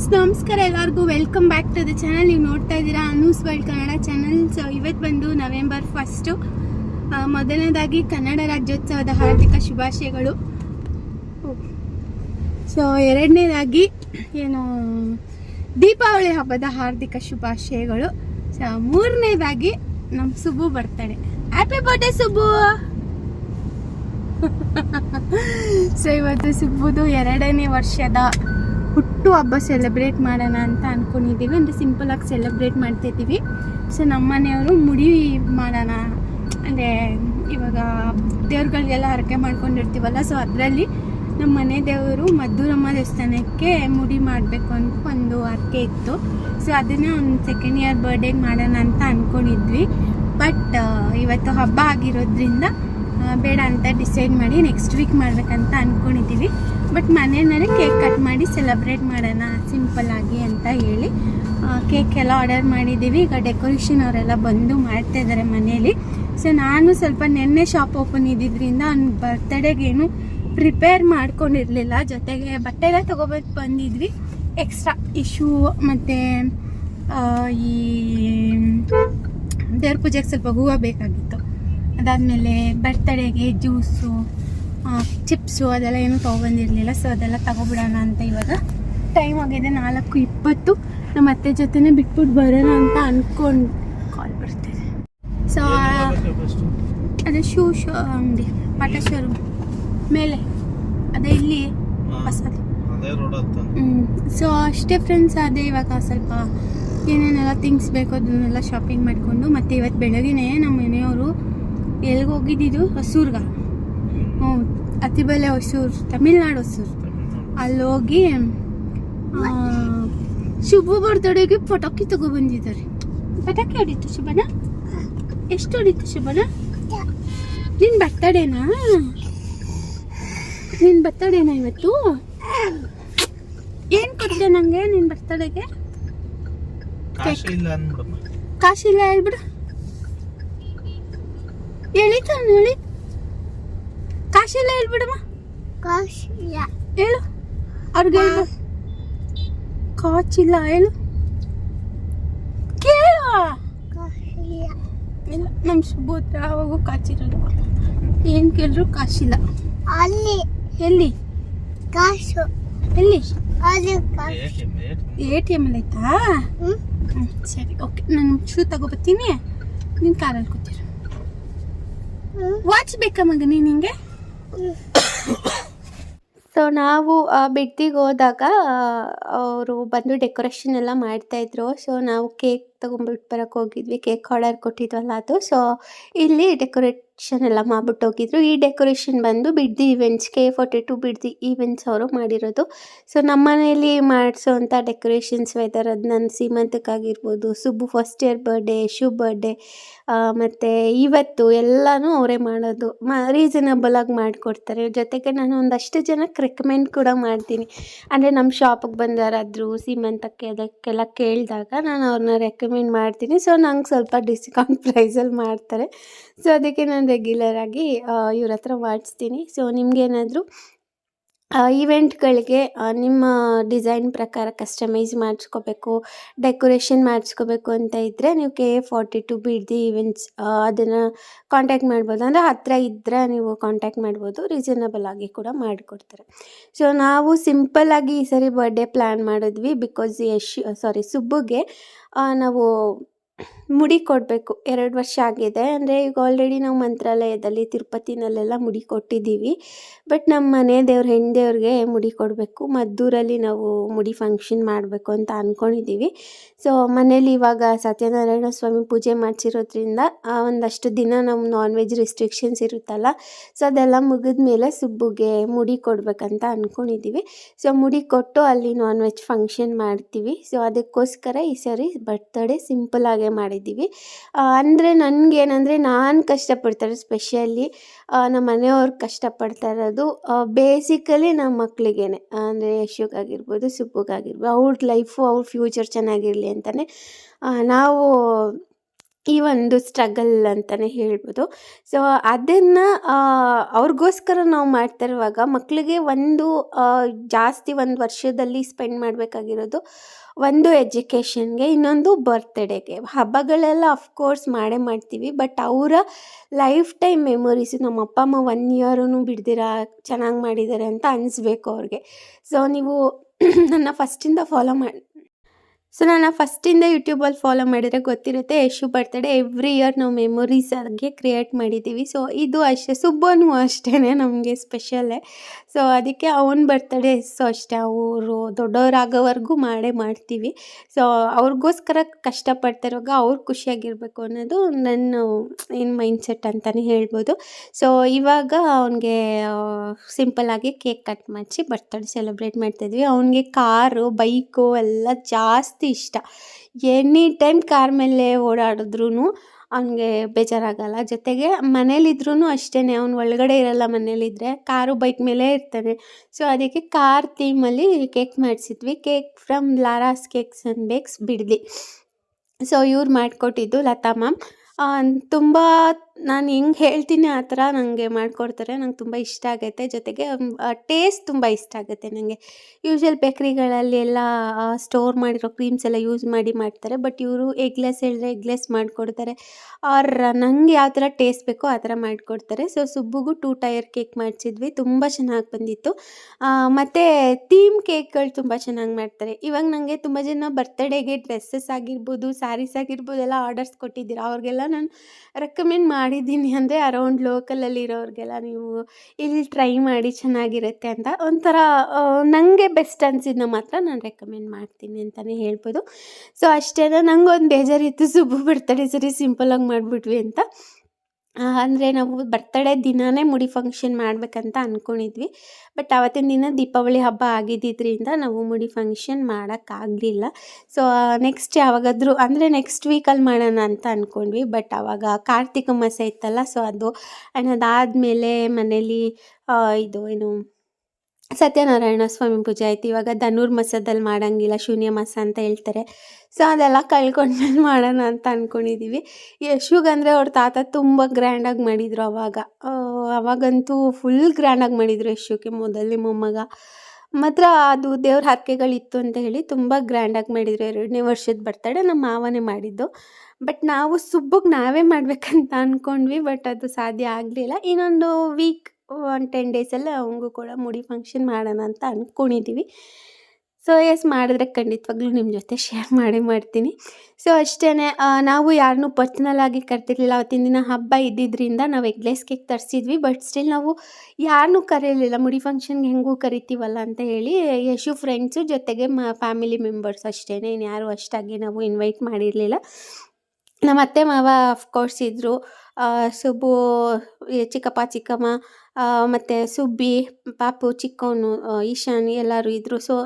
Friends, ನಮಸ್ಕಾರ ಎಲ್ಲರಿಗೂ. Welcome back to the channel ನೀವು ನೋಡ್ತಾ ಇದ್ದೀರಾ news world Kannada channel so ಇವತ್ತು ಬಂದು ನವೆಂಬರ್ ಫಸ್ಟು ಮೊದಲನೇದಾಗಿ ಕನ್ನಡ ರಾಜ್ಯೋತ್ಸವದ ಹಾರ್ದಿಕ ಶುಭಾಶಯಗಳು. ಸೊ ಎರಡನೇದಾಗಿ ಏನು, ದೀಪಾವಳಿ ಹಬ್ಬದ ಹಾರ್ದಿಕ ಶುಭಾಶಯಗಳು. ಸೊ ಮೂರನೇದಾಗಿ ನಮ್ಮ ಸುಬ್ಬು ಬರ್ತಾಳೆ ಹ್ಯಾಪಿ ಬರ್ಡೇ ಸುಬ್ಬು! ಸೊ ಇವತ್ತು ಸುಬ್ಬುದು ಎರಡನೇ ವರ್ಷದ ಹುಟ್ಟು ಹಬ್ಬ ಸೆಲೆಬ್ರೇಟ್ ಮಾಡೋಣ ಅಂತ ಅಂದ್ಕೊಂಡಿದ್ದೀವಿ ಅಂದರೆ ಸಿಂಪಲಾಗಿ ಸೆಲೆಬ್ರೇಟ್ ಮಾಡ್ತಿದ್ದೀವಿ ಸೊ ನಮ್ಮ ಮನೆಯವರು ಮುಡಿ ಮಾಡೋಣ. ಅಂದರೆ ಇವಾಗ ದೇವ್ರುಗಳಿಗೆಲ್ಲ ಹರಕೆ ಮಾಡ್ಕೊಂಡಿರ್ತೀವಲ್ಲ ಸೊ ಅದರಲ್ಲಿ ನಮ್ಮ ಮನೆ ದೇವರು ಮದ್ದೂರಮ್ಮ ದೇವಸ್ಥಾನಕ್ಕೆ ಮುಡಿ ಮಾಡಬೇಕು ಅಂತ ಒಂದು ಹರಕೆ ಇತ್ತು. ಸೊ ಅದನ್ನು ಒಂದು ಸೆಕೆಂಡ್ ಇಯರ್ ಬರ್ಡೇಗೆ ಮಾಡೋಣ ಅಂತ ಅಂದ್ಕೊಂಡಿದ್ವಿ ಬಟ್ ಇವತ್ತು ಹಬ್ಬ ಆಗಿರೋದ್ರಿಂದ ಬೇಡ ಅಂತ ಡಿಸೈಡ್ ಮಾಡಿ ನೆಕ್ಸ್ಟ್ ವೀಕ್ ಮಾಡಬೇಕಂತ ಅಂದ್ಕೊಂಡಿದ್ದೀವಿ ಬಟ್ ಮನೆಯಲ್ಲೇ ಕೇಕ್ ಕಟ್ ಮಾಡಿ ಸೆಲೆಬ್ರೇಟ್ ಮಾಡೋಣ ಸಿಂಪಲ್ಲಾಗಿ ಅಂತ ಹೇಳಿ ಕೇಕ್ ಎಲ್ಲ ಆರ್ಡರ್ ಮಾಡಿದ್ದೀವಿ ಈಗ ಡೆಕೋರೇಷನ್ ಅವರೆಲ್ಲ ಬಂದು ಮಾಡ್ತಾಯಿದ್ದಾರೆ ಮನೆಯಲ್ಲಿ. ಸೊ ನಾನು ಸ್ವಲ್ಪ ನಿನ್ನೆ ಶಾಪ್ ಓಪನ್ ಇದ್ದಿದ್ದರಿಂದ ಅವ್ನ ಬರ್ತ್ಡೇಗೇನು ಪ್ರಿಪೇರ್ ಮಾಡ್ಕೊಂಡಿರಲಿಲ್ಲ. ಜೊತೆಗೆ ಬಟ್ಟೆ ಎಲ್ಲ ತೊಗೋಬೇಕು ಬಂದಿದ್ವಿ. ಎಕ್ಸ್ಟ್ರಾ ಇಶ್ಯೂ ಮತ್ತು ಈ, ದೇವ್ರ ಪೂಜೆಗೆ ಸ್ವಲ್ಪ ಹೂವು ಬೇಕಾಗಿತ್ತು. ಅದಾದಮೇಲೆ ಬರ್ತ್ಡೇಗೆ ಜ್ಯೂಸು ಚಿಪ್ಸು ಅದೆಲ್ಲ ಏನೂ ತೊಗೊಬಂದಿರಲಿಲ್ಲ ಸೊ ಅದೆಲ್ಲ ತಗೊಬಿಡೋಣ ಅಂತ ಇವಾಗ ಟೈಮ್ ಆಗಿದೆ ನಾಲ್ಕು ಇಪ್ಪತ್ತು. ನಮ್ಮ ಅತ್ತೆ ಜೊತೆನೇ ಬಿಟ್ಬಿಟ್ಟು ಬರೋಣ ಅಂತ ಅಂದ್ಕೊಂಡು ಕಾಲ್ ಬರ್ತಿದೆ. ಸೊ ಅದೇ ಶೂ ಶೋ ಅಂಗಡಿ ಪಾಟ ಶೋರೂಮ್ ಮೇಲೆ ಅದೇ ಇಲ್ಲಿ ಹೊಸದು. ಹತ್ತ ಸೊ ಅಷ್ಟೇ ಫ್ರೆಂಡ್ಸ್ ಅದೇ ಇವಾಗ ಸ್ವಲ್ಪ ಏನೇನೆಲ್ಲ ಥಿಂಗ್ಸ್ ಬೇಕು ಅದನ್ನೆಲ್ಲ ಶಾಪಿಂಗ್ ಮಾಡಿಕೊಂಡು ಮತ್ತು ಇವತ್ತು ಬೆಳಗ್ಗೆನೇ ನಮ್ಮ ಮನೆಯವರು ಎಲ್ಲಿಗೆ ಹೋಗಿದ್ದಿದ್ದು ಹೊಸೂರ್ಗ. ಹ್ಞೂ ಅತಿಬಲೆ ಹೊಸೂರು ತಮಿಳ್ನಾಡು ಹೊಸೂರು. ಅಲ್ಲಿ ಹೋಗಿ ಶುಭ ಬರ್ತಡೆಗೆ ಪಟಾಕಿ ತಗೊಬಂದಿದ್ದಾರೆ. ಪಟಾಕಿ ಹೊಡಿತು ಶುಭನ? ಎಷ್ಟು ಹೊಡಿತು ಶುಭನ? ನಿನ್ ಬರ್ತಡೇನಾ ನಿನ್ ಬರ್ತಡೇನಾ ಇವತ್ತು? ಏನ್ ಕೊಟ್ಟೆ ನನಗೆ ನಿನ್ ಬರ್ತಡೆಗೆ ಕಾಶಿ ಇಲ್ಲ ಅಂದ್ಬಿಡಮ್ಮ ಕಾಶಿಲ್ಲ ಹೇಳ್ಬಿಡು. ಹೇಳಿತಾನ ಹೇಳಿ ಕಾಶಿಲ್ಲ ಹೇಳ್ಬಿಡಮ್ಮ ಹೇಳು. ಅವ್ರಿಗೆ ಕಾಚಿಲ್ಲ ಹೇಳು. ಕೇಳು. ಇಲ್ಲ ನಮ್ಮ ಶುಭ ಯಾವಾಗೂ ಕಾಚಿರಲ್ಲ. ಏನ್ ಕೇಳಿದ್ರು ಕಾಶಿಲ್ಲ. ಅಲ್ಲಿ. ಎಲ್ಲಿ? ಕಾಸು ಎಲ್ಲಿ. ಎ ಟಿ ಎಂ ಅಲ್ಲಿ ಆಯ್ತಾ? ಸರಿ ಓಕೆ. ನಾನು ಶೂ ತಗೋಬರ್ತೀನಿ ನಿನ್ ಕಾರಲ್ಲಿ ಕೂತಿರು. ವಾಚ್ ಬೇಕಾ ಮಗನೇ ನಿಂಗೆ ಸೊ ನಾವು ಬಿಡ್ತಿಗೆ ಹೋದಾಗ ಅವರು ಬಂದು ಡೆಕೋರೇಷನ್ ಎಲ್ಲ ಮಾಡ್ತಾಯಿದ್ರು ಸೊ ನಾವು ಕೇಕ್ ತೊಗೊಂಬಿಟ್ಟು ಬರೋಕ್ಕೆ ಹೋಗಿದ್ವಿ. ಕೇಕ್ ಆರ್ಡರ್ ಕೊಟ್ಟಿದ್ವಲ್ಲ ಅದು. ಸೊ ಇಲ್ಲಿ ಡೆಕೋರೇಷನ್ ಎಲ್ಲ ಮಾಡ್ಬಿಟ್ಟು ಹೋಗಿದ್ರು. ಈ ಡೆಕೋರೇಷನ್ ಬಂದು ಬಿಡ್ದಿ ಇವೆಂಟ್ಸ್ಗೆ ಫೋರ್ಟಿ ಟು ಬಿಡ್ದಿ ಈವೆಂಟ್ಸ್ ಅವರು ಮಾಡಿರೋದು. ಸೊ ನಮ್ಮ ಮನೆಯಲ್ಲಿ ಮಾಡಿಸೋವಂಥ ಡೆಕೋರೇಷನ್ಸ್ ವೆದರ್ ಅದು ನನ್ನ ಸೀಮಂತಕ್ಕಾಗಿರ್ಬೋದು, ಸುಬ್ಬು ಫಸ್ಟ್ ಇಯರ್ ಬರ್ಡೇ ಶು ಬರ್ಡೇ ಮತ್ತು ಇವತ್ತು ಎಲ್ಲನೂ ಅವರೇ ಮಾಡೋದು. ಮ ರೀಸನಬಲ್ ಆಗಿ ಮಾಡಿಕೊಡ್ತಾರೆ. ಜೊತೆಗೆ ನಾನು ಒಂದಷ್ಟು ಜನಕ್ಕೆ ರೆಕಮೆಂಡ್ ಕೂಡ ಮಾಡ್ತೀನಿ. ಅಂದರೆ ನಮ್ಮ ಶಾಪಿಗೆ ಬಂದಾರಾದರೂ, ಸೀಮಂತಕ್ಕೆ ಅದಕ್ಕೆಲ್ಲ ಕೇಳಿದಾಗ ನಾನು ಅವ್ರನ್ನ ರೆಕಮೆಂಡ್ ಮಾಡ್ತೀನಿ. ಸೊ ನಂಗೆ ಸ್ವಲ್ಪ ಡಿಸ್ಕೌಂಟ್ ಪ್ರೈಸಲ್ಲಿ ಮಾಡ್ತಾರೆ. ಸೊ ಅದಕ್ಕೆ ನಾನು ರೆಗ್ಯುಲರಾಗಿ ಇವ್ರ ಹತ್ರ ಮಾಡಿಸ್ತೀನಿ. ಸೊ ನಿಮಗೇನಾದರೂ ಈವೆಂಟ್ಗಳಿಗೆ ನಿಮ್ಮ ಡಿಸೈನ್ ಪ್ರಕಾರ ಕಸ್ಟಮೈಸ್ ಮಾಡಿಸ್ಕೋಬೇಕು ಡೆಕೋರೇಷನ್ ಮಾಡಿಸ್ಕೋಬೇಕು ಅಂತ ಇದ್ದರೆ ನೀವು K A forty two Bidadi events ಅದನ್ನು ಕಾಂಟ್ಯಾಕ್ಟ್ ಮಾಡ್ಬೋದು. ಅಂದರೆ ಹತ್ತಿರ ಇದ್ದರೆ ನೀವು ಕಾಂಟ್ಯಾಕ್ಟ್ ಮಾಡ್ಬೋದು ರೀಸನಬಲ್ ಆಗಿ ಕೂಡ ಮಾಡಿಕೊಡ್ತಾರೆ. ಸೊ ನಾವು ಸಿಂಪಲ್ಲಾಗಿ ಈ ಸರಿ ಬರ್ಡೇ ಪ್ಲ್ಯಾನ್ ಮಾಡಿದ್ವಿ. ಬಿಕಾಸ್ ಯಶ್ ಸಾರಿ ಸುಬ್ಬುಗೆ ನಾವು ಮುಡಿ ಕೊಡಬೇಕು. ಎರಡು ವರ್ಷ ಆಗಿದೆ. ಅಂದರೆ ಈಗ ಆಲ್ರೆಡಿ ನಾವು ಮಂತ್ರಾಲಯದಲ್ಲಿ, ತಿರುಪತಿನಲ್ಲೆಲ್ಲ ಮುಡಿ ಕೊಟ್ಟಿದ್ದೀವಿ. ಬಟ್ ನಮ್ಮ ಮನೆ ದೇವ್ರ, ಹೆಣ್ಣು ದೇವ್ರಿಗೆ ಮುಡಿ ಕೊಡಬೇಕು. ಮದ್ದೂರಲ್ಲಿ ನಾವು ಮುಡಿ ಫಂಕ್ಷನ್ ಮಾಡಬೇಕು ಅಂತ ಅಂದ್ಕೊಂಡಿದ್ದೀವಿ ಸೊ ಮನೇಲಿ ಇವಾಗ ಸತ್ಯನಾರಾಯಣ ಸ್ವಾಮಿ ಪೂಜೆ ಮಾಡಿಸಿರೋದ್ರಿಂದ ಒಂದಷ್ಟು ದಿನ ನಾವು ನಾನ್ ವೆಜ್ ರಿಸ್ಟ್ರಿಕ್ಷನ್ಸ್ ಇರುತ್ತಲ್ಲ ಸೊ ಅದೆಲ್ಲ ಮುಗಿದ ಮೇಲೆ ಸುಬ್ಬುಗೆ ಮುಡಿ ಕೊಡಬೇಕಂತ ಅಂದ್ಕೊಂಡಿದ್ದೀವಿ ಸೊ ಮುಡಿ ಕೊಟ್ಟು ಅಲ್ಲಿ ನಾನ್ ವೆಜ್ ಫಂಕ್ಷನ್ ಮಾಡ್ತೀವಿ. ಸೊ ಅದಕ್ಕೋಸ್ಕರ ಈ ಸರಿ ಬರ್ತಡೇ ಸಿಂಪಲಾಗೇ ಮಾಡಿದ್ದೀವಿ. ಅಂದರೆ ನನಗೇನಂದರೆ ನಾನು ಕಷ್ಟಪಡ್ತಾರೆ ಸ್ಪೆಷಲಿ ನಮ್ಮ ಮನೆಯವ್ರು ಕಷ್ಟಪಡ್ತಾ ಇರೋದು ಬೇಸಿಕಲಿ ನಮ್ಮ ಮಕ್ಕಳಿಗೇನೆ ಅಂದರೆ ಯಶುಗಾಗಿರ್ಬೋದು ಸುಬ್ಬುಗಾಗಿರ್ಬೋದು ಅವ್ರ ಲೈಫು ಅವ್ರ ಫ್ಯೂಚರ್ ಚೆನ್ನಾಗಿರಲಿ ಅಂತಲೇ ನಾವು ಈ ಒಂದು ಸ್ಟ್ರಗಲ್ ಅಂತಲೇ ಹೇಳ್ಬೋದು. ಸೊ ಅದನ್ನು ಅವ್ರಿಗೋಸ್ಕರ ನಾವು ಮಾಡ್ತಾ ಇರುವಾಗ ಮಕ್ಕಳಿಗೆ ಒಂದು ಜಾಸ್ತಿ ಒಂದು ವರ್ಷದಲ್ಲಿ ಸ್ಪೆಂಡ್ ಮಾಡಬೇಕಾಗಿರೋದು ಒಂದು ಎಜುಕೇಷನ್ಗೆ ಇನ್ನೊಂದು ಬರ್ತ್ಡೇಗೆ ಹಬ್ಬಗಳೆಲ್ಲ ಅಫ್ಕೋರ್ಸ್ ಮಾಡೇ ಮಾಡ್ತೀವಿ ಬಟ್ ಅವರ ಲೈಫ್ ಟೈಮ್ ಮೆಮೊರೀಸು ನಮ್ಮ ಅಪ್ಪ, ಅಮ್ಮ ಒನ್ ಇಯರೂ ಬಿಡ್ದಿರ, ಚೆನ್ನಾಗಿ ಮಾಡಿದ್ದಾರೆ ಅಂತ ಅನಿಸ್ಬೇಕು ಅವ್ರಿಗೆ. ಸೊ ನೀವು ನನ್ನ ಫಸ್ಟಿಂದ ಫಾಲೋ ಮಾಡಿ ಸೊ ನಾನು ಫಸ್ಟಿಂದ ಯೂಟ್ಯೂಬಲ್ಲಿ ಫಾಲೋ ಮಾಡಿದರೆ ಗೊತ್ತಿರುತ್ತೆ, ಯಶು ಬರ್ತಡೇ ಎವ್ರಿ ಇಯರ್ ನಾವು ಮೆಮೊರೀಸ್ ಆಗಿ ಕ್ರಿಯೇಟ್ ಮಾಡಿದ್ದೀವಿ ಸೊ ಇದು ಅಷ್ಟೇ, ಸುಬ್ಬನು ಅಷ್ಟೇ ನಮಗೆ ಸ್ಪೆಷಲ್ಲೇ ಸೊ ಅದಕ್ಕೆ ಅವನ ಬರ್ತಡೇಸು ಅಷ್ಟೇ, ಅವರು ದೊಡ್ಡವರಾಗೋವರೆಗೂ ಮಾಡೇ ಮಾಡ್ತೀವಿ. ಸೊ ಅವ್ರಿಗೋಸ್ಕರ ಕಷ್ಟಪಡ್ತಿರುವಾಗ ಅವ್ರು ಖುಷಿಯಾಗಿರಬೇಕು ಅನ್ನೋದು ನನ್ನ ಏನು ಮೈಂಡ್ಸೆಟ್ ಅಂತಲೇ ಹೇಳ್ಬೋದು. ಸೊ ಇವಾಗ ಅವನಿಗೆ ಸಿಂಪಲಾಗಿ ಕೇಕ್ ಕಟ್ ಮಾಡಿಸಿ ಬರ್ತಡೇ ಸೆಲೆಬ್ರೇಟ್ ಮಾಡ್ತಾಯಿದ್ವಿ ಅವನಿಗೆ ಕಾರು ಬೈಕು ಎಲ್ಲ ಜಾಸ್ತಿ ಇಷ್ಟ. ಎನಿ ಟೈಮ್ ಕಾರ್ ಮೇಲೆ ಓಡಾಡಿದ್ರೂ ಅವನಿಗೆ ಬೇಜಾರಾಗಲ್ಲ. ಜೊತೆಗೆ ಮನೇಲಿದ್ರೂ ಅಷ್ಟೇ ಅವ್ನು ಒಳಗಡೆ ಇರಲ್ಲ ಮನೇಲಿದ್ದರೆ ಕಾರು ಬೈಕ್ ಮೇಲೆ ಇರ್ತಾನೆ. ಸೊ ಅದಕ್ಕೆ ಕಾರ್ ಥೀಮಲ್ಲಿ cake ಮಾಡಿಸಿದ್ವಿ. Cake from Lara's cakes and bakes Bidadi. So ಇವ್ರು ಮಾಡಿಕೊಟ್ಟಿದ್ದು ಲತಾ ಮ್ಯಾಮ್. ತುಂಬ ನಾನು ಹೆಂಗೆ ಹೇಳ್ತೀನಿ ಆ ಥರ ನನಗೆ ಮಾಡಿಕೊಡ್ತಾರೆ, ನಂಗೆ ತುಂಬ ಇಷ್ಟ ಆಗುತ್ತೆ. ಜೊತೆಗೆ ಟೇಸ್ಟ್ ತುಂಬ ಇಷ್ಟ ಆಗುತ್ತೆ ನನಗೆ ಯೂಶ್ವಲ್ ಬೇಕ್ರಿಗಳಲ್ಲಿ ಎಲ್ಲ ಸ್ಟೋರ್ ಮಾಡಿರೋ ಕ್ರೀಮ್ಸ್ ಎಲ್ಲ ಯೂಸ್ ಮಾಡಿ ಮಾಡ್ತಾರೆ ಬಟ್ ಇವರು ಎಗ್ಲೆಸ್ ಹೇಳಿದ್ರೆ ಎಗ್ಲೆಸ್ ಮಾಡಿಕೊಡ್ತಾರೆ. ಆರ್ ನಂಗೆ ಯಾವ ಥರ ಟೇಸ್ಟ್ ಬೇಕೋ ಆ ಥರ ಮಾಡಿಕೊಡ್ತಾರೆ. ಸೊ ಸುಬ್ಬುಗೂ ಟೂ ಟೈರ್ ಕೇಕ್ ಮಾಡಿಸಿದ್ವಿ, ತುಂಬ ಚೆನ್ನಾಗಿ ಬಂದಿತ್ತು. ಮತ್ತು ಥೀಮ್ ಕೇಕ್ಗಳು ತುಂಬ ಚೆನ್ನಾಗಿ ಮಾಡ್ತಾರೆ. ಇವಾಗ ನನಗೆ ತುಂಬ ಜನ ಬರ್ತಡೇಗೆ ಡ್ರೆಸ್ಸಸ್ ಆಗಿರ್ಬೋದು ಸ್ಯಾರೀಸ್ ಆಗಿರ್ಬೋದು ಎಲ್ಲ ಆರ್ಡರ್ಸ್ ಕೊಟ್ಟಿದ್ದೀರಾ, ಅವ್ರಿಗೆಲ್ಲ ನಾನು ರೆಕಮೆಂಡ್ ಮಾಡಿದ್ದೀನಿ ಅಂದರೆ ಅರೌಂಡ್ ಲೋಕಲಲ್ಲಿ ಇರೋರಿಗೆಲ್ಲ ನೀವು ಇಲ್ಲಿ ಟ್ರೈ ಮಾಡಿ ಚೆನ್ನಾಗಿರುತ್ತೆ ಅಂತ ಒಂಥರ ನನಗೆ ಬೆಸ್ಟ್ ಅನಿಸಿದ್ನ ಮಾತ್ರ ನಾನು ರೆಕಮೆಂಡ್ ಮಾಡ್ತೀನಿ ಅಂತಲೇ ಹೇಳ್ಬೋದು. ಸೊ ಅಷ್ಟೇ ನಂಗೊಂದು ಬೇಜಾರಿತ್ತು. ಸುಬ್ಬು ಬರ್ತಡೇ ಸರಿ ಸಿಂಪಲಾಗಿ ಮಾಡಿಬಿಟ್ವಿ ಅಂತ. ಅಂದರೆ ನಾವು ಬರ್ತಡೇ ದಿನವೇ ಮುಡಿ ಫಂಕ್ಷನ್ ಮಾಡಬೇಕಂತ ಅಂದ್ಕೊಂಡಿದ್ವಿ ಬಟ್ ಆವತ್ತಿನ ದಿನ ದೀಪಾವಳಿ ಹಬ್ಬ ಆಗಿದ್ದಿದ್ದರಿಂದ ನಾವು ಮುಡಿ ಫಂಕ್ಷನ್ ಮಾಡೋಕ್ಕಾಗಲಿಲ್ಲ ಸೊ ನೆಕ್ಸ್ಟ್ ಯಾವಾಗಾದರೂ, ಅಂದರೆ ನೆಕ್ಸ್ಟ್ ವೀಕಲ್ಲಿ ಮಾಡೋಣ ಅಂತ ಅಂದ್ಕೊಂಡ್ವಿ ಬಟ್ ಆವಾಗ ಕಾರ್ತಿಕ ಮಾಸ ಇತ್ತಲ್ಲ ಸೊ ಅದು ಆ್ಯಂಡ್ ಅದಾದಮೇಲೆ ಮನೇಲಿ ಇದು, ಏನು ಸತ್ಯನಾರಾಯಣ ಸ್ವಾಮಿ ಪೂಜೆ ಆಯ್ತು. ಇವಾಗ ಧನುರ್ಮಾಸದಲ್ಲಿ ಮಾಡೋಂಗಿಲ್ಲ, ಶೂನ್ಯ ಮಾಸ ಅಂತ ಹೇಳ್ತಾರೆ. ಸೊ ಅದೆಲ್ಲ ಕಳ್ಕೊಂಡ್ಮೇಲೆ ಮಾಡೋಣ ಅಂತ ಅಂದ್ಕೊಂಡಿದ್ದೀವಿ ಯಶುಗಂದರೆ ಅವ್ರ ತಾತ ತುಂಬ ಗ್ರ್ಯಾಂಡಾಗಿ ಮಾಡಿದರು ಅವಾಗ. ಅವಾಗಂತೂ ಫುಲ್ ಗ್ರ್ಯಾಂಡಾಗಿ ಮಾಡಿದರು ಯಶುಗೆ ಮೊದಲನೇ ಮೊಮ್ಮಗ. ಮಾತ್ರ ಅದು ದೇವ್ರ ಹರಕೆಗಳಿತ್ತು ಅಂತ ಹೇಳಿ ತುಂಬ ಗ್ರ್ಯಾಂಡಾಗಿ ಮಾಡಿದರು. ಎರಡನೇ ವರ್ಷದ ಬರ್ತಡೆ ನಮ್ಮ ಮಾವನೇ ಮಾಡಿದ್ದು. ಬಟ್ ನಾವು ಸುಬ್ಬಗೆ ನಾವೇ ಮಾಡಬೇಕಂತ ಅಂದ್ಕೊಂಡ್ವಿ ಬಟ್ ಅದು ಸಾಧ್ಯ ಆಗಲಿಲ್ಲ. ಇನ್ನೊಂದು ವೀಕ್ ಒನ್ ಟೆನ್ ಡೇಸಲ್ಲಿ ಅವಂಗೂ ಕೂಡ ಮುಡಿ ಫಂಕ್ಷನ್ ಮಾಡೋಣ ಅಂತ ಅಂದ್ಕೊಂಡಿದ್ದೀವಿ ಸೊ ಎಸ್ ಮಾಡಿದ್ರೆ ಖಂಡಿತವಾಗ್ಲೂ ನಿಮ್ಮ ಜೊತೆ ಶೇರ್ ಮಾಡಿ ಮಾಡ್ತೀನಿ. ಸೊ ಅಷ್ಟೇ ನಾವು ಯಾರನ್ನೂ ಪರ್ಸ್ನಲ್ ಆಗಿ ಕರ್ತಿರ್ಲಿಲ್ಲ ಅವತ್ತಿನ ದಿನ ಹಬ್ಬ ಇದ್ದಿದ್ದರಿಂದ ನಾವು ಎಗ್ಲೆಸ್ ಕೇಕ್ ತರಿಸಿದ್ವಿ. ಬಟ್ ಸ್ಟಿಲ್ ನಾವು ಯಾರನ್ನೂ ಕರೀಲಿಲ್ಲ. ಮುಡಿ ಫಂಕ್ಷನ್ಗೆ ಹೆಂಗೂ ಕರಿತೀವಲ್ಲ ಅಂತ ಹೇಳಿ, ಯಶು ಫ್ರೆಂಡ್ಸು ಜೊತೆಗೆ ಮ ಫ್ಯಾಮಿಲಿ ಮೆಂಬರ್ಸ್ ಅಷ್ಟೇ ಇನ್ಯಾರು ಅಷ್ಟಾಗಿ ನಾವು ಇನ್ವೈಟ್ ಮಾಡಿರಲಿಲ್ಲ. ನಮ್ಮ ಅತ್ತೆ ಮಾವ ಅಫ್ಕೋರ್ಸ್ ಇದ್ದರು ಸುಬ್ಬು, ಚಿಕ್ಕಪ್ಪ, ಚಿಕ್ಕಮ್ಮ ಮತ್ತು ಸುಬ್ಬಿ, ಪಾಪು, ಚಿಕ್ಕವನು ಈಶಾನ್ ಎಲ್ಲರೂ ಇದ್ದರು ಸೊ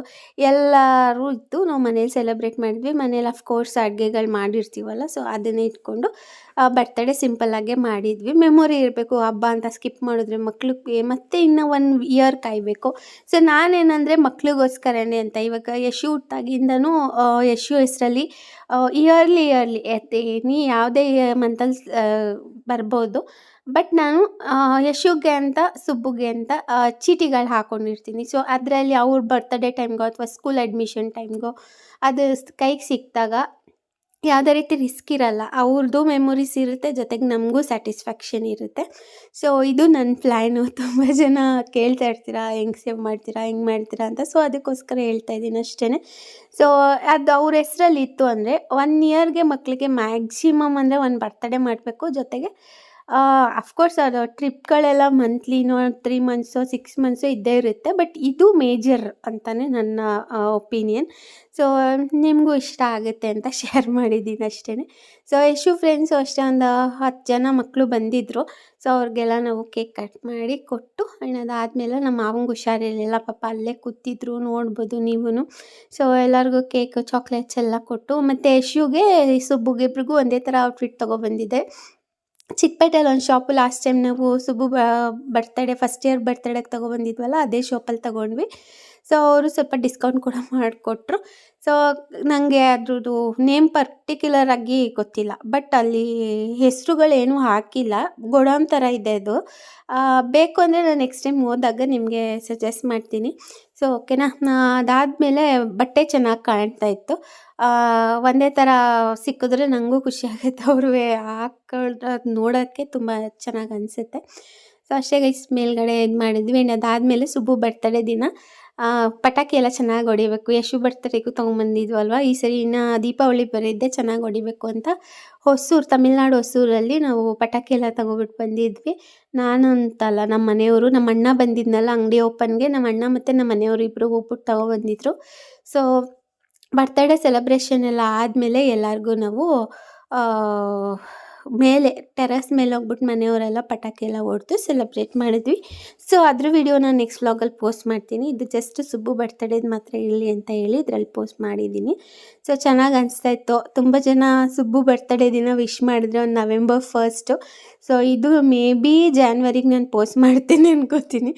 ಎಲ್ಲರೂ ಇದ್ದು ನಾವು ಮನೇಲಿ ಸೆಲೆಬ್ರೇಟ್ ಮಾಡಿದ್ವಿ. ಮನೇಲಿ ಅಫ್ಕೋರ್ಸ್ ಅಡುಗೆಗಳು ಮಾಡಿರ್ತೀವಲ್ಲ ಸೊ ಅದನ್ನೇ ಇಟ್ಕೊಂಡು ಬರ್ತಡೇ ಸಿಂಪಲ್ಲಾಗೆ ಮಾಡಿದ್ವಿ. ಮೆಮೊರಿ ಇರಬೇಕು, ಹಬ್ಬ ಅಂತ ಸ್ಕಿಪ್ ಮಾಡಿದ್ರೆ ಮಕ್ಳಿಗೆ ಮತ್ತೆ ಇನ್ನೂ ಒನ್ ಇಯರ್ ಕಾಯಬೇಕು. ಸೊ ನಾನೇನಂದರೆ ಮಕ್ಳಿಗೋಸ್ಕರನೇ ಅಂತ, ಇವಾಗ ಯಶು ಹುಟ್ಟಾಗಿಂದನೂ ಯಶು ಹೆಸರಲ್ಲಿ ಇಯರ್ಲಿ ಇಯರ್ಲಿ ಎತ್ತೇನಿ ಯಾವುದೇ ಮಂತಲ್ಲಿ ಬರ್ಬೋದು. ಬಟ್ ನಾನು ಯಶುಗೆ ಅಂತ, ಸುಬ್ಬುಗೆ ಅಂತ ಚೀಟಿಗಳು ಹಾಕೊಂಡಿರ್ತೀನಿ. ಸೊ ಅದರಲ್ಲಿ ಅವ್ರ ಬರ್ತಡೇ ಟೈಮ್ಗೋ ಅಥವಾ ಸ್ಕೂಲ್ ಅಡ್ಮಿಷನ್ ಟೈಮ್ಗೋ ಅದು ಕೈಗೆ ಸಿಕ್ಕಿದಾಗ ಯಾವುದೇ ರೀತಿ ರಿಸ್ಕ್ ಇರಲ್ಲ. ಅವ್ರದ್ದು ಮೆಮೊರೀಸ್ ಇರುತ್ತೆ, ಜೊತೆಗೆ ನಮಗೂ ಸ್ಯಾಟಿಸ್ಫ್ಯಾಕ್ಷನ್ ಇರುತ್ತೆ. ಸೊ ಇದು ನನ್ನ ಪ್ಲ್ಯಾನು ತುಂಬ ಜನ ಕೇಳ್ತಾ ಇರ್ತೀರಾ, ಹೆಂಗೆ ಸೇವ್ ಮಾಡ್ತೀರಾ, ಹೆಂಗೆ ಮಾಡ್ತೀರಾ ಅಂತ. ಸೊ ಅದಕ್ಕೋಸ್ಕರ ಹೇಳ್ತಾ ಇದ್ದೀನಿ ಅಷ್ಟೇ ಸೊ ಅದು ಅವ್ರ ಹೆಸರಲ್ಲಿ ಇತ್ತು ಅಂದರೆ ಒನ್ ಇಯರ್ಗೆ ಮಕ್ಕಳಿಗೆ ಮ್ಯಾಕ್ಸಿಮಮ್ ಅಂದರೆ ಒಂದು ಬರ್ತಡೇ ಮಾಡಬೇಕು. ಜೊತೆಗೆ ಅಫ್ಕೋರ್ಸ್ ಅದು ಟ್ರಿಪ್ಗಳೆಲ್ಲ ಮಂತ್ಲಿನೋ ತ್ರೀ ಮಂತ್ಸೋ ಸಿಕ್ಸ್ ಮಂತ್ಸೋ ಇದ್ದೇ ಇರುತ್ತೆ. ಬಟ್ ಇದು ಮೇಜರ್ ಅಂತಲೇ ನನ್ನ ಒಪಿನಿಯನ್ ಸೊ ನಿಮಗೂ ಇಷ್ಟ ಆಗುತ್ತೆ ಅಂತ ಶೇರ್ ಮಾಡಿದ್ದೀನಿ ಅಷ್ಟೇ ಸೊ ಯಶು ಫ್ರೆಂಡ್ಸು ಅಷ್ಟೇ ಒಂದು ಹತ್ತು ಜನ ಮಕ್ಕಳು ಬಂದಿದ್ದರು ಸೊ ಅವ್ರಿಗೆಲ್ಲ ನಾವು ಕೇಕ್ ಕಟ್ ಮಾಡಿ ಕೊಟ್ಟು ಆ್ಯಂಡ್ ಅದಾದಮೇಲೆ ನಮ್ಮ ಮಾವಂಗೆ ಹುಷಾರಿರಲಿಲ್ಲ. ಪಾಪ ಅಲ್ಲೇ ಕೂತಿದ್ರು, ನೋಡ್ಬೋದು ನೀವು ಸೊ ಎಲ್ಲರಿಗೂ ಕೇಕು ಚಾಕ್ಲೇಟ್ಸ್ ಎಲ್ಲ ಕೊಟ್ಟು, ಮತ್ತು ಯಶುಗೆ ಸುಬ್ಬುಗಿಬ್ರಿಗೂ ಒಂದೇ ಥರ ಔಟ್ಫಿಟ್ ತೊಗೊಬಂದಿದ್ದೆ ಚಿಕ್ಕಪೇಟೆಯಲ್ಲಿ ಒಂದು ಶಾಪು ಲಾಸ್ಟ್ ಟೈಮ್ ನಾವು ಸುಬ್ಬು ಬರ್ತಡೇ ಫಸ್ಟ್ ಇಯರ್ ಬರ್ತಡೇಗೆ ತೊಗೊಬಂದಿದ್ವಲ್ಲ, ಅದೇ ಶಾಪಲ್ಲಿ ತೊಗೊಂಡ್ವಿ. ಸೊ ಅವರು ಸ್ವಲ್ಪ ಡಿಸ್ಕೌಂಟ್ ಕೂಡ ಮಾಡಿಕೊಟ್ರು. ಸೊ ನನಗೆ ಅದ್ರದ್ದು ನೇಮ್ ಪರ್ಟಿಕ್ಯುಲರ್ ಆಗಿ ಗೊತ್ತಿಲ್ಲ. ಬಟ್ ಅಲ್ಲಿ ಹೆಸರುಗಳೇನು ಹಾಕಿಲ್ಲ. ಗೋಡೌನ್ ಥರ ಇದೆ ಅದು. ಬೇಕು ಅಂದರೆ ನಾನು ನೆಕ್ಸ್ಟ್ ಟೈಮ್ ಹೋದಾಗ ನಿಮಗೆ ಸಜೆಸ್ಟ್ ಮಾಡ್ತೀನಿ. ಸೊ ಓಕೆನಾ ಅದಾದಮೇಲೆ ಬಟ್ಟೆ ಚೆನ್ನಾಗಿ ಕಾಣ್ತಾ ಇತ್ತು. ಒಂದೇ ಥರ ಸಿಕ್ಕಿದ್ರೆ ನನಗೂ ಖುಷಿ ಆಗುತ್ತೆ. ಅವರು ಹಾಕೊಳ್ಳೋದು ನೋಡೋಕ್ಕೆ ತುಂಬ ಚೆನ್ನಾಗಿ ಅನಿಸುತ್ತೆ. ಸೊ ಅಷ್ಟೇ ಗೈಸ್ ಮೇಲ್ಗಡೆ ಇದು ಮಾಡಿದ್ವಿ. ಆ್ಯಂಡ್ ಅದಾದಮೇಲೆ ಸುಬ್ಬು ಬರ್ತಡೇ ದಿನ. ಪಟಾಕಿ ಎಲ್ಲ ಚೆನ್ನಾಗಿ ಹೊಡಿಬೇಕು. ಯಶು ಬರ್ತಡೇಗೂ ತೊಗೊಂಬಂದಿದ್ವಲ್ವ ಈ ಸರಿ ಇನ್ನು ದೀಪಾವಳಿ ಬರಿದ್ದೆ ಚೆನ್ನಾಗಿ ಹೊಡಿಬೇಕು ಅಂತ ಹೊಸೂರು, ತಮಿಳ್ನಾಡು ಹೊಸೂರಲ್ಲಿ ನಾವು ಪಟಾಕಿ ಎಲ್ಲ ತಗೊಬಿಟ್ಟು ಬಂದಿದ್ವಿ. ನಾನು ಅಂತಲ್ಲ ನಮ್ಮ ಮನೆಯವರು ನಮ್ಮ ಅಣ್ಣ ಬಂದಿದ್ನಲ್ಲ ಅಂಗಡಿ ಓಪನ್ಗೆ ನಮ್ಮ ಅಣ್ಣ ಮತ್ತು ನಮ್ಮ ಮನೆಯವರು ಇಬ್ಬರು ಹೋಗ್ಬಿಟ್ಟು ತಗೊಬಂದಿದ್ರು. ಸೊ ಬರ್ತಡೇ ಸೆಲೆಬ್ರೇಷನ್ ಎಲ್ಲ ಆದಮೇಲೆ ಎಲ್ಲರಿಗೂ ನಾವು ಮೇಲೆ ಟೆರಸ್ ಮೇಲೆ ಹೋಗ್ಬಿಟ್ಟು ಮನೆಯವರೆಲ್ಲ ಪಟಾಕಿ ಎಲ್ಲ ಹೊಡೆದು ಸೆಲೆಬ್ರೇಟ್ ಮಾಡಿದ್ವಿ. ಸೊ ಅದ್ರ ವಿಡಿಯೋನ ನೆಕ್ಸ್ಟ್ ವ್ಲಾಗಲ್ಲಿ ಪೋಸ್ಟ್ ಮಾಡ್ತೀನಿ. ಇದು ಜಸ್ಟ್ ಸುಬ್ಬು ಬರ್ತಡೇದು ಮಾತ್ರ ಇರಲಿ ಅಂತ ಹೇಳಿ ಇದರಲ್ಲಿ ಪೋಸ್ಟ್ ಮಾಡಿದ್ದೀನಿ. ಸೊ ಚೆನ್ನಾಗಿ ಅನಿಸ್ತಾ ಇತ್ತು. ತುಂಬ ಜನ ಸುಬ್ಬು ಬರ್ತಡೇ ದಿನ ವಿಶ್ ಮಾಡಿದ್ರೆ. ಒಂದು ನವೆಂಬರ್ ಫಸ್ಟು ಸೊ ಇದು ಮೇ ಬಿ ಜಾನ್ವರಿಗೆ ನಾನು ಪೋಸ್ಟ್ ಮಾಡ್ತೀನಿ ಅನ್ಕೋತೀನಿ.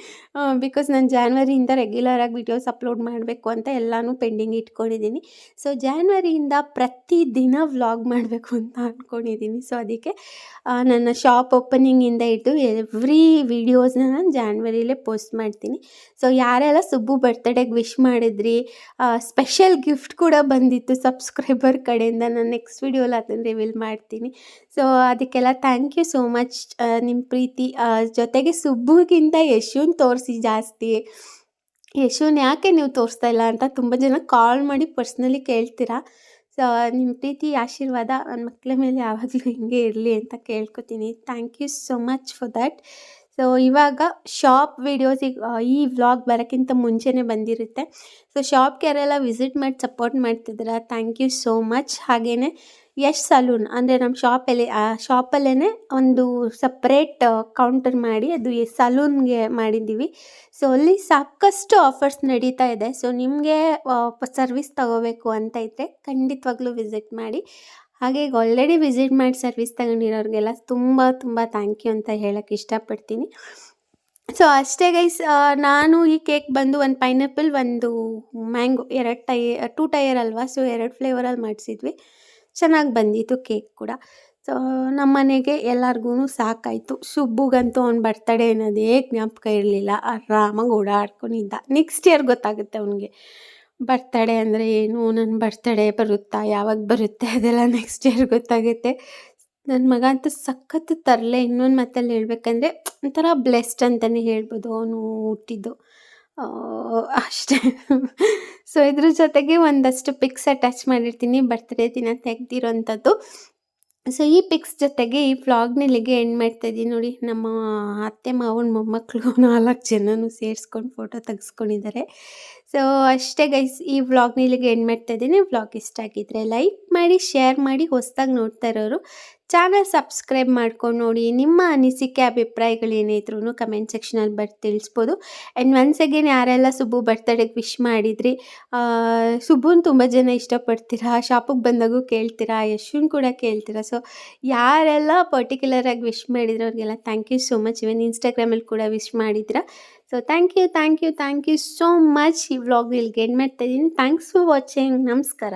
ಬಿಕಾಸ್ ನಾನು ಜಾನ್ವರಿಯಿಂದ ರೆಗ್ಯುಲರಾಗಿ ವಿಡಿಯೋಸ್ ಅಪ್ಲೋಡ್ ಮಾಡಬೇಕು ಅಂತ ಎಲ್ಲನೂ ಪೆಂಡಿಂಗ್ ಇಟ್ಕೊಂಡಿದ್ದೀನಿ ಸೊ ಜಾನ್ವರಿಯಿಂದ ಪ್ರತಿ ದಿನ ವ್ಲಾಗ್ ಮಾಡಬೇಕು ಅಂತ ಅಂದ್ಕೊಂಡಿದ್ದೀನಿ ಸೊ ಅದಕ್ಕೆ ನನ್ನ ಶಾಪ್ ಓಪನಿಂಗಿಂದ ಇಟ್ಟು ಎವ್ರಿ ವೀಡಿಯೋಸ್ನ ನಾನು ಜಾನ್ವರಿಲೇ ಪೋಸ್ಟ್ ಮಾಡ್ತೀನಿ. ಸೊ ಯಾರೆಲ್ಲ ಸುಬ್ಬು ಬರ್ತ್ಡೇಗೆ ವಿಶ್ ಮಾಡಿದ್ರಿ ಸ್ಪೆಷಲ್ ಗಿಫ್ಟ್ ಕೂಡ ಬಂದಿತ್ತು ಸಬ್ಸ್ಕ್ರೈಬರ್ ಕಡೆಯಿಂದ, ನಾನು ನೆಕ್ಸ್ಟ್ ವೀಡಿಯೋಲಿ ಅದನ್ನು ರಿವೀಲ್ ಮಾಡ್ತೀನಿ. ಸೊ ಅದಕ್ಕೆಲ್ಲ ಥ್ಯಾಂಕ್ ಯು ಸೋ ಮಚ್ ನಿಮ್ಮ ಪ್ರೀತಿ. ಜೊತೆಗೆ ಸುಬ್ಬುಗಿಂತ ಯಶುನ್ ತೋರಿಸಿ ಜಾಸ್ತಿ. ಯಶುನ್ ಯಾಕೆ ನೀವು ತೋರಿಸ್ತಾ ಇಲ್ಲ ಅಂತ ತುಂಬ ಜನ ಕಾಲ್ ಮಾಡಿ ಪರ್ಸ್ನಲಿ ಕೇಳ್ತೀರಾ? ಸೊ ನಿಮ್ಮ ಪ್ರೀತಿ, ಆಶೀರ್ವಾದ ನನ್ನ ಮಕ್ಕಳ ಮೇಲೆ ಯಾವಾಗಲೂ ಹಿಂಗೆ ಇರಲಿ ಅಂತ ಕೇಳ್ಕೊತೀನಿ. Thank you so much for that so ಇವಾಗ ಶಾಪ್ ವೀಡಿಯೋಸಿಗೆ ಈ ವ್ಲಾಗ್ ಬರೋಕ್ಕಿಂತ ಮುಂಚೆನೇ ಬಂದಿರುತ್ತೆ. ಸೊ ಶಾಪ್ಗೆ ಯಾರೆಲ್ಲ ವಿಸಿಟ್ ಮಾಡಿ ಸಪೋರ್ಟ್ ಮಾಡ್ತಿದ್ದೀರಾ? ಥ್ಯಾಂಕ್ ಯು ಸೋ ಮಚ್ ಹಾಗೆಯೇ ಯಶ್ ಸಲೂನ್ ಅಂದರೆ ನಮ್ಮ ಶಾಪಲ್ಲಿ ಆ ಶಾಪಲ್ಲೇ ಒಂದು ಸಪ್ರೇಟ್ ಕೌಂಟರ್ ಮಾಡಿ ಅದು ಸಲೂನ್ಗೆ ಮಾಡಿದ್ದೀವಿ. ಸೊ ಅಲ್ಲಿ ಸಾಕಷ್ಟು ಆಫರ್ಸ್ ನಡೀತಾ ಇದೆ. ಸೊ ನಿಮಗೆ ಸರ್ವಿಸ್ ತಗೋಬೇಕು ಅಂತ ಇದ್ದರೆ ಖಂಡಿತವಾಗ್ಲೂ ವಿಸಿಟ್ ಮಾಡಿ. ಹಾಗೆ ಈಗ ಆಲ್ರೆಡಿ ವಿಸಿಟ್ ಮಾಡಿ ಸರ್ವಿಸ್ ತಗೊಂಡಿರೋರಿಗೆಲ್ಲ ತುಂಬ ತುಂಬ ಥ್ಯಾಂಕ್ ಯು ಅಂತ ಹೇಳೋಕ್ಕೆ ಇಷ್ಟಪಡ್ತೀನಿ. ಸೊ ಅಷ್ಟೇ ಗೈಸ್ ನಾನು ಈ ಕೇಕ್ ಬಂದು ಒಂದು ಪೈನಾಪಲ್ ಒಂದು ಮ್ಯಾಂಗೋ ಎರಡು ಟೈರ್ ಟೂ ಟೈಯರ್ ಅಲ್ವಾ? ಸೊ ಎರಡು ಫ್ಲೇವರಲ್ಲಿ ಮಾಡಿಸಿದ್ವಿ. ಚೆನ್ನಾಗಿ ಬಂದಿತ್ತು ಕೇಕ್ ಕೂಡ. ಸೊ ನಮ್ಮ ಮನೆಗೆ ಎಲ್ಲರಿಗೂ ಸಾಕಾಯಿತು. ಸುಬ್ಬುಗಂತೂ ಅವ್ನ ಬರ್ತಡೇ ಅನ್ನೋದೇ ಜ್ಞಾಪಕ ಇರಲಿಲ್ಲ. ಆರಾಮಾಗಿ ಓಡಾಡ್ಕೊಂಡಿದ್ದ. ನೆಕ್ಸ್ಟ್ ಇಯರ್ ಗೊತ್ತಾಗುತ್ತೆ ಅವನಿಗೆ. ಬರ್ತಡೇ ಅಂದರೆ ಏನು? ನನ್ನ ಬರ್ತಡೇ ಬರುತ್ತಾ? ಯಾವಾಗ ಬರುತ್ತೆ? ಅದೆಲ್ಲ ನೆಕ್ಸ್ಟ್ ಇಯರ್ ಗೊತ್ತಾಗುತ್ತೆ. ನನ್ನ ಮಗ ಅಂತೂ ಸಖತ್ತು ತರಲೆ. ಇನ್ನೊಂದು ಮಾತಲ್ಲಿ ಹೇಳ್ಬೇಕಂದ್ರೆ ಒಂಥರ ಬ್ಲೆಸ್ಡ್ ಅಂತಲೇ ಹೇಳ್ಬೋದು ಅವನು ಹುಟ್ಟಿದ್ದು. ಅಷ್ಟೇ. ಸೊ ಇದ್ರ ಜೊತೆಗೆ ಒಂದಷ್ಟು ಪಿಕ್ಸ್ ಅಟ್ಯಾಚ್ ಮಾಡಿರ್ತೀನಿ. ಬರ್ತ್ಡೇ ದಿನ ತೆಗ್ದಿರೋಂಥದ್ದು. ಸೊ ಈ ಪಿಕ್ಸ್ ಜೊತೆಗೆ ಈ ಫ್ಲಾಗ್ನಲ್ಲಿಗೆ ಎಂಡ್ ಮಾಡ್ತಾ ಇದ್ದೀನಿ ನೋಡಿ. ನಮ್ಮ ಅತ್ತೆ ಮಾವನ ಮೊಮ್ಮಕ್ಕಳು ನಾಲ್ಕು ಜನನೂ ಸೇರಿಸ್ಕೊಂಡು ಫೋಟೋ ತೆಗೆಸ್ಕೊಂಡಿದ್ದಾರೆ. ಸೊ ಅಷ್ಟೇ ಗೈಸ್ ಈ ವ್ಲಾಗ್ನ ಇಲ್ಲಿಗೆ ಎಂಡ್ ಮಾಡ್ತಾ ಇದ್ದೀನಿ. ವ್ಲಾಗ್ ಇಷ್ಟ ಆಗಿದ್ರೆ ಲೈಕ್ ಮಾಡಿ ಶೇರ್ ಮಾಡಿ, ಹೊಸ್ದಾಗಿ ನೋಡ್ತಾ ಇರೋರು ಚಾನಲ್ ಸಬ್ಸ್ಕ್ರೈಬ್ ಮಾಡ್ಕೊಂಡು ನೋಡಿ. ನಿಮ್ಮ ಅನಿಸಿಕೆ ಅಭಿಪ್ರಾಯಗಳೇನಿದ್ರು ಕಮೆಂಟ್ ಸೆಕ್ಷನಲ್ಲಿ ಬರ್ದು ತಿಳಿಸ್ಬೋದು. ಆ್ಯಂಡ್ ಒನ್ಸ್ ಅಗೇನ್ ಯಾರೆಲ್ಲ ಸುಬ್ಬು ಬರ್ತ್ಡೇಗೆ ವಿಶ್ ಮಾಡಿದ್ರಿ ಸುಬ್ಬುನ್ ತುಂಬ ಜನ ಇಷ್ಟಪಡ್ತೀರಾ? ಶಾಪಿಗೆ ಬಂದಾಗೂ ಕೇಳ್ತೀರಾ? ಯಶುನ್ ಕೂಡ ಕೇಳ್ತೀರಾ? ಸೊ ಯಾರೆಲ್ಲ ಪರ್ಟಿಕ್ಯುಲರಾಗಿ ವಿಶ್ ಮಾಡಿದ್ರು ಅವ್ರಿಗೆಲ್ಲ thank you so much even ಇನ್ಸ್ಟಾಗ್ರಾಮಲ್ಲಿ ಕೂಡ ವಿಶ್ ಮಾಡಿದ್ದೀರಾ so thank you thank you thank you so much ಈ ವ್ಲಾಗ್ ಇಲ್ಲಿಗೆ ಎಂಡ್ ಮಾಡ್ತಾ ಇದ್ದೀನಿ ಥ್ಯಾಂಕ್ಸ್ ಫಾರ್ ವಾಚಿಂಗ್ ನಮಸ್ಕಾರ